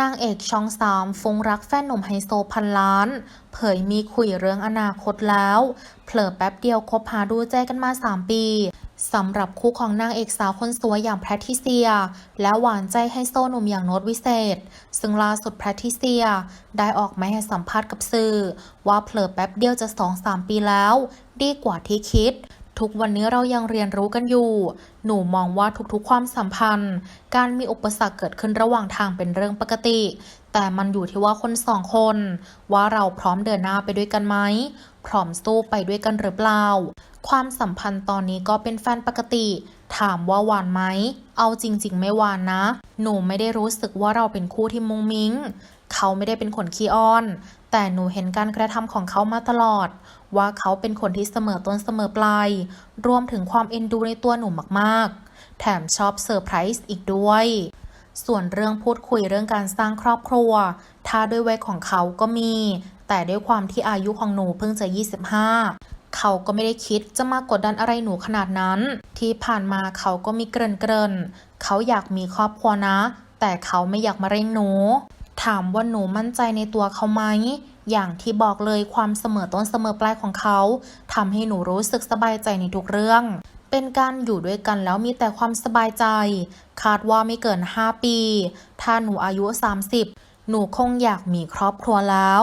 นางเอกช่องสามฟงรักแฟนหนุ่มไฮโซพันล้าน เผยมีคุยเรื่องอนาคตแล้ว เผลอแป๊บเดียวคบหาดูใจกันมา 3 ปีสำหรับคู่ของนางเอกสาวคนสวยอย่างแพทริเซีย และหวานใจไฮโซหนุ่มอย่างโน้ตวิเศษ ซึ่งล่าสุดแพทริเซีย ได้ออกมาให้สัมภาษณ์กับสื่อ ว่าเผลอแป๊บเดียวจะ2-3ปีแล้ว ดีกว่าที่คิด ทุกวันนี้เรายังเรียนรู้กันอยู่ หนูมองว่าทุกๆความสัมพันธ์ การมีอุปสรรคเกิดขึ้นระหว่างทางเป็นเรื่องปกติ แต่มันอยู่ที่ว่าคนสองคน ว่าเราพร้อมเดินหน้าไปด้วยกันไหม พร้อมสู้ไปด้วยกันหรือเปล่า ความสัมพันธ์ตอนนี้ก็เป็นแฟนปกติ ถามว่าหวานไหม เอาจริง ๆ ไม่หวานนะ หนูไม่ได้รู้สึกว่าเราเป็นคู่ที่มุงมิง เขาไม่ได้เป็นคนขี้อ้อน แต่หนูเห็นการกระทำของเขามาตลอด ว่าเขาเป็นคนที่เสมอต้นเสมอปลาย รวมถึงความเอ็นดูในตัวหนูมากๆ แถมชอบเซอร์ไพรส์อีกด้วย ส่วนเรื่องพูดคุยเรื่องการสร้างครอบครัว ถ้าด้วยวัยของเขาก็มี แต่ด้วยความที่อายุของหนูเพิ่งจะ 25เขาก็ไม่ได้คิดจะมากดดันอะไรหนูขนาดนั้น ที่ผ่านมาเขาก็มีเกริ่นเกรินเขาอยากมีครอบครัวนะ แต่เขาไม่อยากมาเร่งหนู ถามว่าหนูมั่นใจในตัวเขาไหม อย่างที่บอกเลยความเสมอต้นเสมอปลายของเขาทำให้หนูรู้สึกสบายใจในทุกเรื่อง เป็นการอยู่ด้วยกันแล้วมีแต่ความสบายใจ คาดว่าไม่เกิน 5 ปี ถ้าหนูอายุ 30 หนูคงอยากมีครอบครัวแล้ว